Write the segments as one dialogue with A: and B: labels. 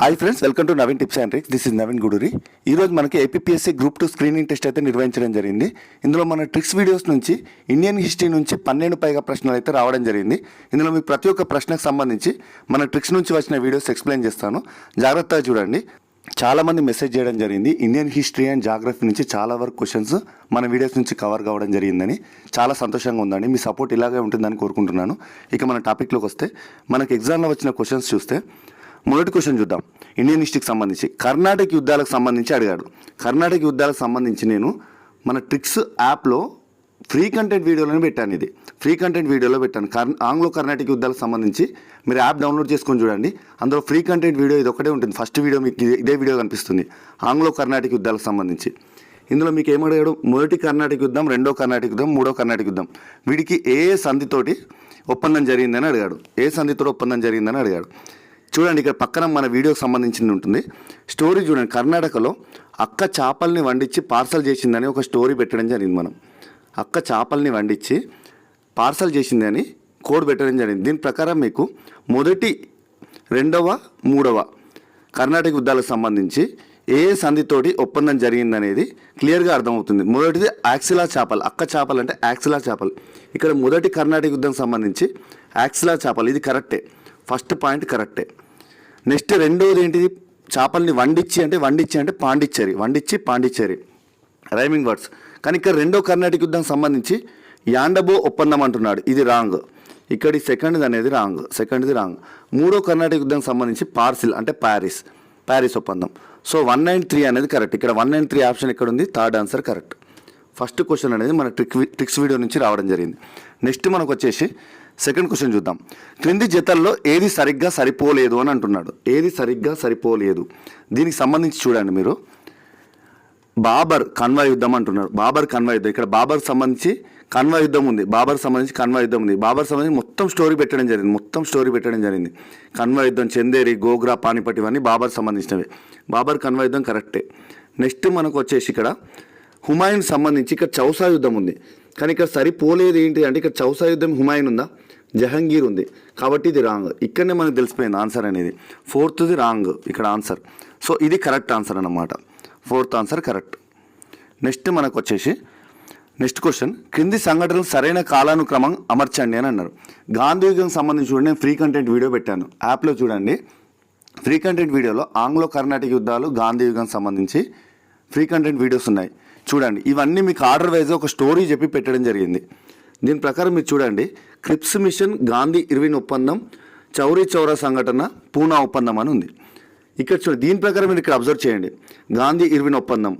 A: Hi friends welcome to Naveen tips and tricks this is Naveen Guduri ఈ రోజు మనకి APPSC group two screening test అయితే నిర్వహించడం జరిగింది. ఇందులో మన ట్రిక్స్ వీడియోస్ నుంచి ఇండియన్ హిస్టరీ నుంచి పన్నెండు పైగా ప్రశ్నలు అయితే రావడం జరిగింది. ఇందులో మీకు ప్రతి ఒక్క ప్రశ్నకు సంబంధించి మన ట్రిక్స్ నుంచి వచ్చిన వీడియోస్ ఎక్స్ప్లెయిన్ చేస్తాను. జాగ్రత్తగా చూడండి. చాలామంది మెసేజ్ చేయడం జరిగింది. ఇండియన్ హిస్టరీ అండ్ జాగ్రఫీ నుంచి చాలా వరకు క్వశ్చన్స్ మన వీడియోస్ నుంచి కవర్ కావడం జరిగిందని. చాలా సంతోషంగా ఉందండి. మీ సపోర్ట్ ఇలాగే ఉంటుందని కోరుకుంటున్నాను. ఇక మన టాపిక్లోకి వస్తే మనకి ఎగ్జామ్లో వచ్చిన క్వశ్చన్స్ చూస్తే మొదటి క్వశ్చన్ చూద్దాం. ఇండియన్ హిస్టరీకి సంబంధించి. కర్ణాటక యుద్ధాలకు సంబంధించి అడిగాడు. కర్ణాటక యుద్ధాలకు సంబంధించి నేను మన ట్రిక్స్ యాప్లో ఫ్రీ కంటెంట్ వీడియోలను పెట్టాను ఇది. ఫ్రీ కంటెంట్ వీడియోలో పెట్టాను. కర్ ఆంగ్లో కర్ణాటక యుద్ధాలకు సంబంధించి మీరు యాప్ డౌన్లోడ్ చేసుకొని చూడండి. అందులో ఫ్రీ కంటెంట్ వీడియో ఇది ఒకటే ఉంటుంది. ఫస్ట్ వీడియో మీకు ఇదే- వీడియో కనిపిస్తుంది. ఆంగ్లో కర్ణాటక యుద్ధాలకు సంబంధించి. ఇందులో మీకు ఏమడిగాడు మొదటి కర్ణాటక యుద్ధం రెండో కర్ణాటక యుద్ధం మూడో కర్ణాటక యుద్ధం. వీడికి ఏ ఏ సంధితోటి ఒప్పందం జరిగిందని అడిగాడు. ఏ సంధితో ఒప్పందం జరిగిందని అడిగాడు. చూడండి ఇక్కడ పక్కన మన వీడియోకి సంబంధించింది ఉంటుంది. స్టోరీ చూడండి కర్ణాటకలో అక్క చేపల్ని వండించి పార్సల్ చేసిందని ఒక స్టోరీ పెట్టడం జరిగింది మనం. అక్క చేపల్ని వండించి పార్సల్ చేసిందని కోడ్ పెట్టడం జరిగింది. దీని ప్రకారం మీకు మొదటి రెండవ మూడవ కర్ణాటక యుద్ధాలకు సంబంధించి ఏ ఏ సంధితోటి ఒప్పందం జరిగిందనేది క్లియర్గా అర్థమవుతుంది. మొదటిది యాక్సిలా చేపలు. అక్క చేపలు అంటే యాక్సిలా చేపలు. ఇక్కడ మొదటి కర్ణాటక యుద్ధం సంబంధించి యాక్సిలా చేపలు. ఇది కరెక్టే. ఫస్ట్ పాయింట్ కరెక్టే. నెక్స్ట్ రెండోది ఏంటిది? చేపల్ని వండిచ్చి అంటే వండిచ్చి అంటే పాండిచ్చేరి. వండిచ్చి పాండిచ్చేరి. రైమింగ్ వర్డ్స్ కానీ ఇక్కడ రెండో కర్ణాటక యుద్ధం సంబంధించి యాండబో ఒప్పందం అంటున్నాడు. ఇది రాంగ్. ఇక్కడి సెకండ్ది అనేది రాంగ్. సెకండ్ది రాంగ్. మూడో కర్ణాటక యుద్ధానికి సంబంధించి పార్సిల్ అంటే ప్యారిస్. ప్యారిస్ ఒప్పందం. సో వన్ నైన్ త్రీ అనేది కరెక్ట్ ఇక్కడ వన్ నైన్ త్రీ ఆప్షన్ ఇక్కడ ఉంది third answer correct first question అనేది మన ట్రిక్ ట్రిక్స్ వీడియో నుంచి రావడం జరిగింది. నెక్స్ట్ మనకు వచ్చేసి సెకండ్ క్వశ్చన్ చూద్దాం. క్రింది జతల్లో ఏది సరిగ్గా సరిపోలేదు అని అంటున్నాడు. ఏది సరిగ్గా సరిపోలేదు? దీనికి సంబంధించి చూడండి మీరు. బాబర్ కన్వా యుద్ధం అంటున్నారు బాబర్ కన్వా యుద్ధం. ఇక్కడ బాబర్ సంబంధించి కన్వా యుద్ధం ఉంది. బాబర్ సంబంధించి కన్వా యుద్ధం ఉంది. బాబర్ సంబంధించి మొత్తం స్టోరీ పెట్టడం జరిగింది. మొత్తం స్టోరీ పెట్టడం జరిగింది. కన్వా యుద్ధం చందేరి గోగ్రా పానిపట్ ఇవన్నీ బాబర్ సంబంధించినవి. బాబర్ కన్వా యుద్ధం కరెక్టే. నెక్స్ట్ మనకు వచ్చేసి ఇక్కడ హుమాయూన్ సంబంధించి ఇక్కడ చౌసా యుద్ధం ఉంది. కానీ ఇక్కడ సరిపోలేదు ఏంటి అంటే ఇక్కడ చౌసా యుద్ధం హుమాయూన్ ఉందా? జహంగీర్ ఉంది. కాబట్టి ఇది రాంగ్. ఇక్కడనే మనకు తెలిసిపోయింది ఆన్సర్ అనేది. ఫోర్త్ది రాంగ్ ఇక్కడ ఆన్సర్. సో ఇది కరెక్ట్ ఆన్సర్ అన్నమాట. Fourth answer correct. నెక్స్ట్ మనకు వచ్చేసి నెక్స్ట్ క్వశ్చన్. క్రింది సంఘటనలు సరైన కాలానుక్రమం అమర్చండి అని అన్నారు. గాంధీ యుగం సంబంధించి చూడండి నేను ఫ్రీ కంటెంట్ వీడియో పెట్టాను. యాప్లో చూడండి. ఫ్రీ కంటెంట్ వీడియోలో ఆంగ్లో కర్ణాటక యుద్ధాలు గాంధీ యుగం సంబంధించి ఫ్రీ కంటెంట్ వీడియోస్ ఉన్నాయి. చూడండి ఇవన్నీ మీకు ఆర్డర్ వైజ్ ఒక స్టోరీ చెప్పి పెట్టడం జరిగింది. దీని ప్రకారం మీరు చూడండి క్రిప్స్ మిషన్ గాంధీ ఇర్విన్ ఒప్పందం చౌరీ చౌరా సంఘటన పూనా ఒప్పందం అని ఉంది. ఇక్కడ చూడండి దీని ప్రకారం మీరు ఇక్కడ అబ్జర్వ్ చేయండి. గాంధీ ఇర్విన్ ఒప్పందం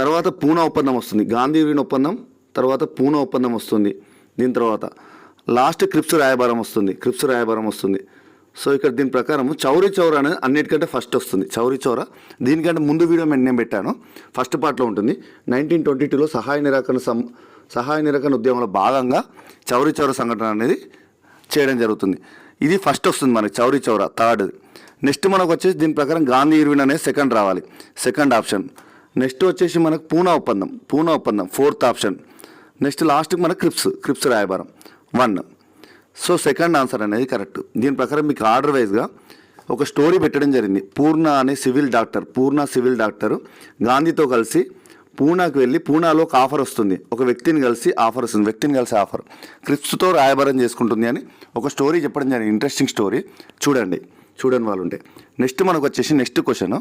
A: తర్వాత పూనా ఒప్పందం వస్తుంది. గాంధీ ఇర్విన్ ఒప్పందం తర్వాత పూనా ఒప్పందం వస్తుంది. దీని తర్వాత లాస్ట్ క్రిప్స్ రాయబారం వస్తుంది. క్రిప్స్ రాయబారం వస్తుంది. సో ఇక్కడ దీని ప్రకారం చౌరీ చౌర అనేది అన్నిటికంటే ఫస్ట్ వస్తుంది. చౌరీ చౌర. దీనికంటే ముందు వీడియో నేను పెట్టాను. ఫస్ట్ పార్ట్లో ఉంటుంది. నైన్టీన్ ట్వంటీ టూలో సహాయ నిరాకరణ సం సహాయ నిరాకరణ ఉద్యమంలో భాగంగా చౌరీ చౌర సంఘటన అనేది చేయడం జరుగుతుంది. ఇది ఫస్ట్ వస్తుంది మనకి చౌరీ చౌర థర్డ్ నెక్స్ట్ మనకు వచ్చేసి దీని ప్రకారం గాంధీ ఇర్విన్ అనేది సెకండ్ రావాలి. సెకండ్ ఆప్షన్ నెక్స్ట్ వచ్చేసి మనకు పూనా ఒప్పందం. పూనా ఒప్పందం ఫోర్త్ ఆప్షన్ నెక్స్ట్ లాస్ట్కి మనకు క్రిప్స్ క్రిప్స్ రాయబారం. వన్ సో సెకండ్ ఆన్సర్ అనేది కరెక్ట్ దీని ప్రకారం మీకు ఆర్డర్ వైజ్గా ఒక స్టోరీ పెట్టడం జరిగింది. పూర్ణ అనే civil doctor Purna civil doctor గాంధీతో కలిసి పూనాకు వెళ్ళి పూనాలో ఒక ఆఫర్ వస్తుంది. ఒక వ్యక్తిని కలిసి ఆఫర్ వస్తుంది. వ్యక్తిని కలిసి ఆఫర్ క్రిప్స్తో రాయబారం చేసుకుంటుంది అని ఒక స్టోరీ చెప్పడం జరిగింది. ఇంట్రెస్టింగ్ స్టోరీ చూడండి. చూడని వాళ్ళు ఉంటే నెక్స్ట్ మనకు వచ్చేసి నెక్స్ట్ క్వశ్చన్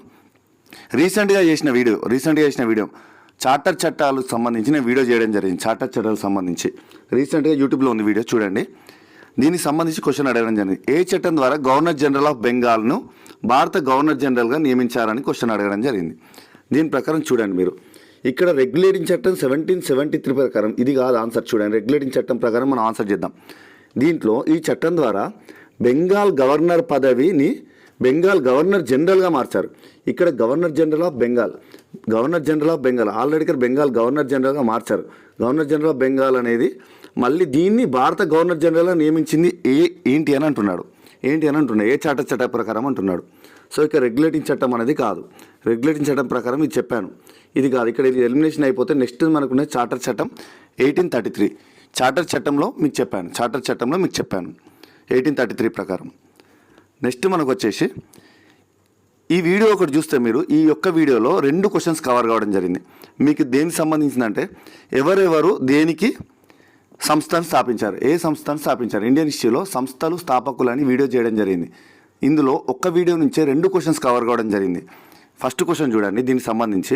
A: రీసెంట్గా చేసిన వీడియో రీసెంట్గా చేసిన వీడియో చార్టర్ చట్టాలకు సంబంధించి నేను వీడియో చేయడం జరిగింది. చార్టర్ చట్టాలకు సంబంధించి. రీసెంట్గా యూట్యూబ్లో ఉంది వీడియో చూడండి. దీనికి సంబంధించి క్వశ్చన్ అడగడం జరిగింది. ఏ చట్టం ద్వారా గవర్నర్ జనరల్ ఆఫ్ బెంగాల్ను భారత గవర్నర్ జనరల్గా నియమించారని క్వశ్చన్ అడగడం జరిగింది. దీని ప్రకారం చూడండి మీరు. ఇక్కడ రెగ్యులేటింగ్ చట్టం సెవెంటీన్ సెవెంటీ త్రీ ప్రకారం ఇది కాదు ఆన్సర్ చూడండి. రెగ్యులేటింగ్ చట్టం ప్రకారం మనం ఆన్సర్ చేద్దాం. దీంట్లో ఈ చట్టం ద్వారా బెంగాల్ గవర్నర్ పదవిని బెంగాల్ గవర్నర్ జనరల్గా మార్చారు. ఇక్కడ governor general of Bengal governor general of Bengal already ఇక్కడ బెంగాల్ గవర్నర్ జనరల్గా మార్చారు. గవర్నర్ జనరల్ ఆఫ్ బెంగాల్ అనేది మళ్ళీ దీన్ని భారత గవర్నర్ జనరల్గా నియమించింది ఏ ఏంటి అని అంటున్నాడు. ఏంటి అని అంటున్నాడు ఏ చట్ట చట్ట ప్రకారం అంటున్నాడు. సో ఇక రెగ్యులేటింగ్ చట్టం అనేది కాదు. రెగ్యులేటింగ్ చట్టం ప్రకారం ఇది చెప్పాను. ఇది కాదు. ఇక్కడ ఇది ఎలిమినేషన్ అయిపోతే నెక్స్ట్ మనకున్న చార్టర్ చట్టం ఎయిటీన్ థర్టీ త్రీ చార్టర్ చట్టంలో మీకు చెప్పాను. చార్టర్ చట్టంలో మీకు చెప్పాను. ఎయిటీన్ థర్టీ త్రీ ప్రకారం. నెక్స్ట్ మనకు వచ్చేసి ఈ వీడియో ఒకటి చూస్తే మీరు ఈ యొక్క వీడియోలో రెండు క్వశ్చన్స్ కవర్ కావడం జరిగింది. మీకు దేనికి సంబంధించిందంటే ఎవరెవరు దేనికి సంస్థను స్థాపించారు? ఏ సంస్థను స్థాపించారు? ఇండియన్ హిస్టరీలో సంస్థలు స్థాపకులు అని వీడియో చేయడం జరిగింది. ఇందులో ఒక్క వీడియో నుంచే రెండు క్వశ్చన్స్ కవర్ కావడం జరిగింది. ఫస్ట్ క్వశ్చన్ చూడండి దీనికి సంబంధించి.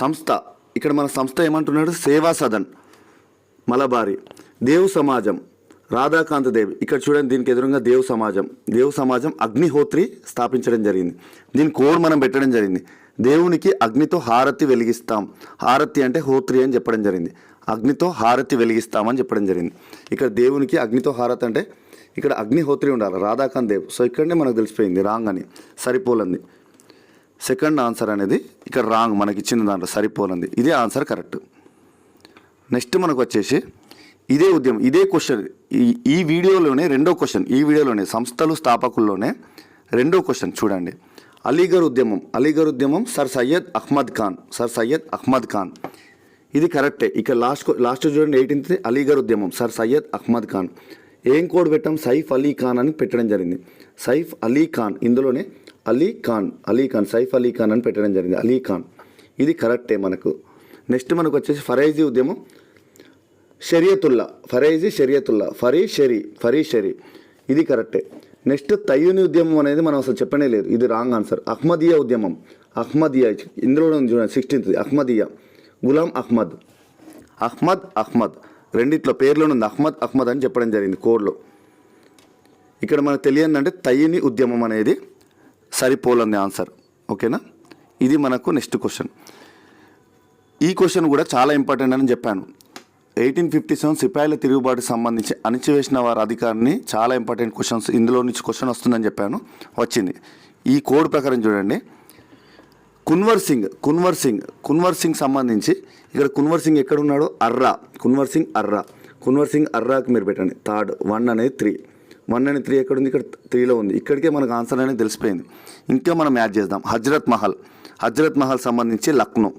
A: సంస్థ ఇక్కడ మన సంస్థ ఏమంటున్నాడు? సేవా సదన్ మలబారి. దేవు సమాజం. రాధాకాంత దేవ్ ఇక్కడ చూడండి దీనికి ఎదురుగా దేవు సమాజం. దేవు సమాజం అగ్నిహోత్రి స్థాపించడం జరిగింది. దీని కోడ్ మనం పెట్టడం జరిగింది. దేవునికి అగ్నితో హారతి వెలిగిస్తాం. హారతి అంటే హోత్రి అని చెప్పడం జరిగింది. అగ్నితో హారతి వెలిగిస్తామని చెప్పడం జరిగింది. ఇక్కడ దేవునికి అగ్నితో హారతి అంటే ఇక్కడ అగ్నిహోత్రి ఉండాలి. రాధాకాంత్ దేవ్ సో ఇక్కడనే మనకు తెలిసిపోయింది రాంగ్ అని. సరిపోలంది. సెకండ్ ఆన్సర్ అనేది ఇక్కడ రాంగ్ మనకి ఇచ్చిన దాంట్లో సరిపోలంది. ఇదే ఆన్సర్ కరెక్ట్. నెక్స్ట్ మనకు వచ్చేసి ఇదే ఉద్యమం ఇదే క్వశ్చన్ ఈ ఈ వీడియోలోనే రెండో క్వశ్చన్ ఈ వీడియోలోనే సంస్థలు స్థాపకుల్లోనే రెండో క్వశ్చన్ చూడండి. అలీగర్ ఉద్యమం అలీగర్ ఉద్యమం సర్ సయ్యద్ అహ్మద్ ఖాన్ సర్ సయ్యద్ అహ్మద్ ఖాన్. ఇది కరెక్టే. ఇక లాస్ట్ లాస్ట్ చూడండి ఎయిటీన్త్ అలీగర్ ఉద్యమం సర్ సయ్యద్ అహ్మద్ ఖాన్. ఏం కోడ్ పెట్టాం? సైఫ్ అలీ ఖాన్ అని పెట్టడం జరిగింది. సైఫ్ అలీ ఖాన్ ఇందులోనే అలీ ఖాన్ అలీ ఖాన్ సైఫ్ అలీ ఖాన్ అని పెట్టడం జరిగింది. అలీ ఖాన్. ఇది కరెక్టే మనకు. నెక్స్ట్ మనకు వచ్చేసి ఫరైజీ ఉద్యమం. షరియతుల్లా ఫరైజీ షరియతుల్లా ఫరీ షరీ ఫరీ షరీ. ఇది కరెక్టే. నెక్స్ట్ తయ్యూని ఉద్యమం అనేది మనం అసలు చెప్పనే లేదు. ఇది రాంగ్ ఆన్సర్. అహ్మదియా ఉద్యమం. అహ్మదియా ఇందులో చూడండి సిక్స్టీన్త్ అహ్మదియా. గులాం అహ్మద్. అహ్మద్ అహ్మద్. రెండిట్లో పేర్లోనే ఉంది అహ్మద్ అహ్మద్ అని చెప్పడం జరిగింది కోడ్లో. ఇక్కడ మనకు తెలియంది అంటే తయ్యని ఉద్యమం అనేది సరిపోలంది ఆన్సర్. ఓకేనా? ఇది మనకు నెక్స్ట్ క్వశ్చన్. ఈ క్వశ్చన్ కూడా చాలా ఇంపార్టెంట్ అని చెప్పాను. ఎయిటీన్ ఫిఫ్టీ సెవెన్ సిపాయిల తిరుగుబాటుకు సంబంధించి అణిచివేసిన వారి అధికారిని చాలా ఇంపార్టెంట్ క్వశ్చన్స్ ఇందులో నుంచి క్వశ్చన్ వస్తుందని చెప్పాను వచ్చింది. ఈ కోడ్ ప్రకారం చూడండి. కున్వర్ సింగ్ కున్వర్ సింగ్ కున్వర్ సింగ్ సంబంధించి ఇక్కడ కున్వర్ సింగ్ ఎక్కడ ఉన్నాడో? అర్రా. కున్వర్ సింగ్ అర్రా. కున్వర్ సింగ్ అర్రాకి మీరు పెట్టండి. థర్డ్ వన్ అనేది త్రీ. వన్ అనేది త్రీ ఎక్కడ ఉంది? ఇక్కడ త్రీలో ఉంది. ఇక్కడికే మనకు ఆన్సర్ అనేది తెలిసిపోయింది. ఇంకా మనం యాడ్ చేద్దాం. హజ్రత్ మహల్. హజ్రత్ మహల్ సంబంధించి లక్నో.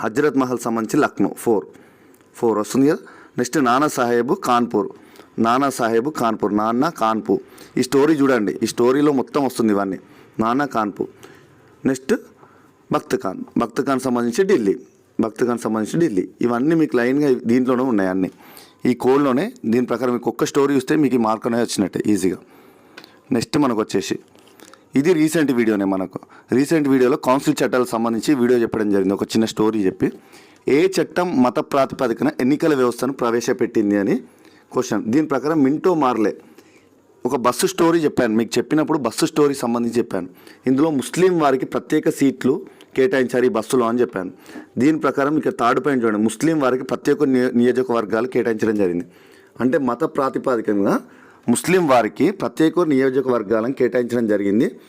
A: హజ్రత్ మహల్ సంబంధించి లక్నో. ఫోర్. ఫోర్ వస్తుంది కదా. నెక్స్ట్ నానా సాహెబ్ కాన్పూర్. నానా సాహెబ్ కాన్పూర్. నాన్న కాన్పు. ఈ స్టోరీ చూడండి. ఈ స్టోరీలో మొత్తం వస్తుంది ఇవన్నీ. నానా కాన్పు. నెక్స్ట్ భక్త్ ఖాన్. భక్త్ ఖాన్ సంబంధించి ఢిల్లీ. భక్త్ ఖాన్ సంబంధించి ఢిల్లీ. ఇవన్నీ మీకు లైన్గా దీంట్లోనే ఉన్నాయి అన్నీ. ఈ కోడ్లోనే దీని ప్రకారం మీకు ఒక్క స్టోరీ చూస్తే మీకు ఈ మార్క్ అనేది వచ్చినట్టే ఈజీగా. నెక్స్ట్ మనకు వచ్చేసి ఇది రీసెంట్ వీడియోనే మనకు. రీసెంట్ వీడియోలో కౌన్సిల్ చట్టాలకు సంబంధించి వీడియో చెప్పడం జరిగింది. ఒక చిన్న స్టోరీ చెప్పి. ఏ చట్టం మత ప్రాతిపదికన ఎన్నికల వ్యవస్థను ప్రవేశపెట్టింది అని క్వశ్చన్. దీని ప్రకారం మింటో మార్లే ఒక బస్సు స్టోరీ చెప్పాను. మీకు చెప్పినప్పుడు బస్సు స్టోరీ సంబంధించి చెప్పాను. ఇందులో ముస్లిం వారికి ప్రత్యేక సీట్లు కేటాయించారు ఈ బస్సులో అని చెప్పాను. దీని ప్రకారం ఇక్కడ థర్డ్ పాయింట్ చూడండి. ముస్లిం వారికి ప్రత్యేక నియోజకవర్గాలు కేటాయించడం జరిగింది. అంటే మత ప్రాతిపాదికంగా ముస్లిం వారికి ప్రత్యేక నియోజకవర్గాలను కేటాయించడం జరిగింది.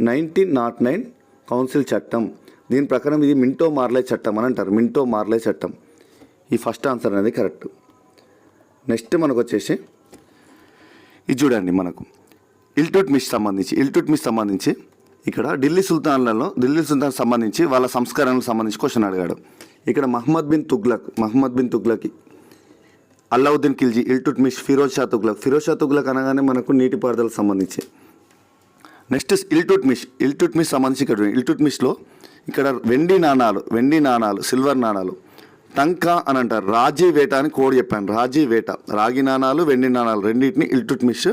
A: నైన్టీన్ నాట్ నైన్ కౌన్సిల్ చట్టం. దీని ప్రకారం ఇది మింటో మార్లే చట్టం అని అంటారు. మింటో మార్లే చట్టం. ఈ ఫస్ట్ ఆన్సర్ అనేది కరెక్ట్. నెక్స్ట్ మనకు వచ్చేసి ఇది చూడండి మనకు. ఇల్టుట్ మిస్ సంబంధించి ఇల్టుట్ మిస్ సంబంధించి ఇక్కడ ఢిల్లీ సుల్తాన్లలో ఢిల్లీ సుల్తాన్ సంబంధించి వాళ్ళ సంస్కరణలకు సంబంధించి క్వశ్చన్ అడిగాడు. ఇక్కడ మహమ్మద్ బిన్ తుగ్లక్ మహమ్మద్ బిన్ తుగ్లక్ అల్లావుద్దీన్ ఖిల్జీ ఇల్టుట్ మిస్ ఫిరోజ్ షా తుగ్లక్. ఫిరోజ్ షా తుగ్లక్ అనగానే మనకు నీటిపారుదలకు సంబంధించి. నెక్స్ట్ ఇల్టుట్ మిష్ ఇల్టుట్ మిష్ సంబంధించి ఇక్కడ చూడండి. ఇక్కడ వెండి నాణాలు వెండి నాణాలు సిల్వర్ నాణాలు. టంకా అని అంటారు. రాజీ వేట అని కోడ్ చెప్పాను. రాజీ వేట. రాగి నాణాలు వెండి నాణాలు రెండింటిని ఇల్టుట్మిష్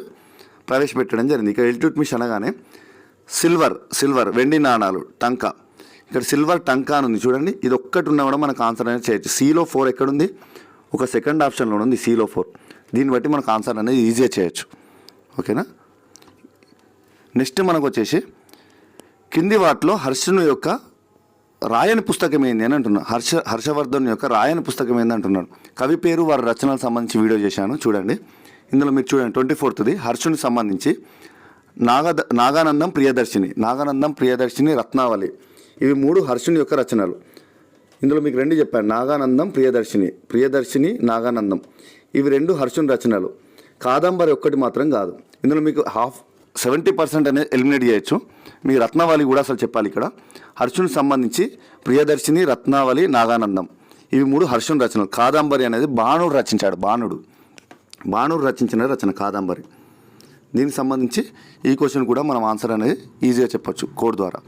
A: ప్రవేశపెట్టడం జరిగింది. ఇక్కడ ఇల్టుట్మిష్ అనగానే సిల్వర్ సిల్వర్ వెండి నాణాలు టంకా ఇక్కడ సిల్వర్ టంకా అని ఉంది. చూడండి ఇది ఒక్కటి ఉన్నా కూడా మనకు ఆన్సర్ అనేది చేయొచ్చు. సీలో ఫోర్ ఎక్కడుంది? ఒక సెకండ్ ఆప్షన్లో ఉంది సీలో ఫోర్. దీన్ని బట్టి మనకు ఆన్సర్ అనేది ఈజీగా చేయొచ్చు. ఓకేనా? నెక్స్ట్ మనకు వచ్చేసి కింది వాటిలో హర్షను యొక్క రాయని పుస్తకం ఏంది అని అంటున్నాను హర్ష హర్షవర్ధన్ యొక్క రాయని పుస్తకం ఏంది అంటున్నాడు. కవి పేరు వారి రచనలకు సంబంధించి వీడియో చేశాను. చూడండి. ఇందులో మీరు చూడండి ట్వంటీ ఫోర్త్ది. హర్షునికి సంబంధించి నాగ నాగానందం ప్రియదర్శిని నాగానందం ప్రియదర్శిని రత్నావళి. ఇవి మూడు హర్షుని యొక్క రచనలు. ఇందులో మీకు రెండు చెప్పాను. నాగానందం ప్రియదర్శిని ప్రియదర్శిని నాగానందం. ఇవి రెండు హర్షుని రచనలు. కాదంబరి ఒక్కటి మాత్రం కాదు. ఇందులో మీకు హాఫ్ సెవెంటీ పర్సెంట్ అనేది ఎలిమినేట్ చేయొచ్చు. మీకు రత్నావళి కూడా అసలు చెప్పాలి ఇక్కడ. హర్షునికి సంబంధించి ప్రియదర్శిని రత్నావళి నాగానందం. ఇవి మూడు హర్షుని రచనలు. కాదంబరి అనేది బాణుడు రచించాడు. బాణుడు. బాణుడు రచించిన రచన కాదంబరి. దీనికి సంబంధించి ఈ క్వశ్చన్ కూడా మనం ఆన్సర్ అనేది ఈజీగా చెప్పొచ్చు. కోడ్ ద్వారా.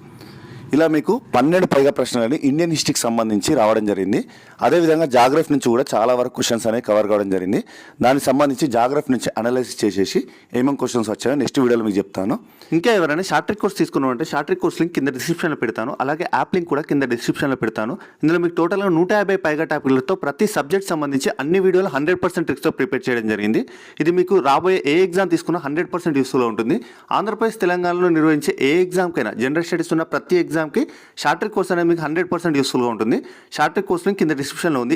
A: ఇలా మీకు పన్నెండు పైగా ప్రశ్నలని ఇండియన్ హిస్టరీకి సంబంధించి రావడం జరిగింది. అదేవిధంగా జాగ్రఫీ నుంచి కూడా చాలా వరకు క్వశ్చన్స్ అనేవి కవర్ కావడం జరిగింది. దానికి సంబంధించి జాగ్రఫీ నుంచి అనలైసిస్ చేసేసి ఏమేమి క్వశ్చన్స్ వచ్చాయో నెక్స్ట్ వీడియోలో మీకు చెప్తాను. ఇంకా ఎవరైనా షార్ట్ ట్రిక్ కోర్స్ తీసుకున్నామంటే షార్ట్ ట్రిక్ కోర్స్ లింక్ కింద డిస్క్రిప్షన్లో పెడతాను. అలాగే యాప్ లింక్ కూడా కింద డిస్క్రిప్షన్లో పెడతాను. ఇందులో మీకు టోటల్గా నూట యాభై పైగా టాపిక్లతో ప్రతి సబ్జెక్ట్ సంబంధించి అన్ని వీడియోలు హండ్రెడ్ పర్సెంట్ ట్రిక్స్తో ప్రిపేర్ చేయడం జరిగింది. ఇది మీకు రాబోయే ఏ ఎగ్జామ్ తీసుకున్నా హండ్రెడ్ పర్సెంట్ యూస్ఫుల్ ఉంటుంది. ఆంధ్రప్రదేశ్ తెలంగాణలో నిర్వహించే ఏ ఎగ్జామ్కైనా జనరల్ స్టడీస్ ఉన్న ప్రతి ఎగ్జామ్ ఎగ్జామ్కి షార్ట్ ట్రిక్ కోర్స్ అనేది మీకు హండ్రెడ్ పర్సెంట్ యూస్ఫుల్గా ఉంటుంది. షార్ట్ ట్రిక్ కోర్స్ లింక్ కింద డిస్క్రిప్షన్లో ఉంది.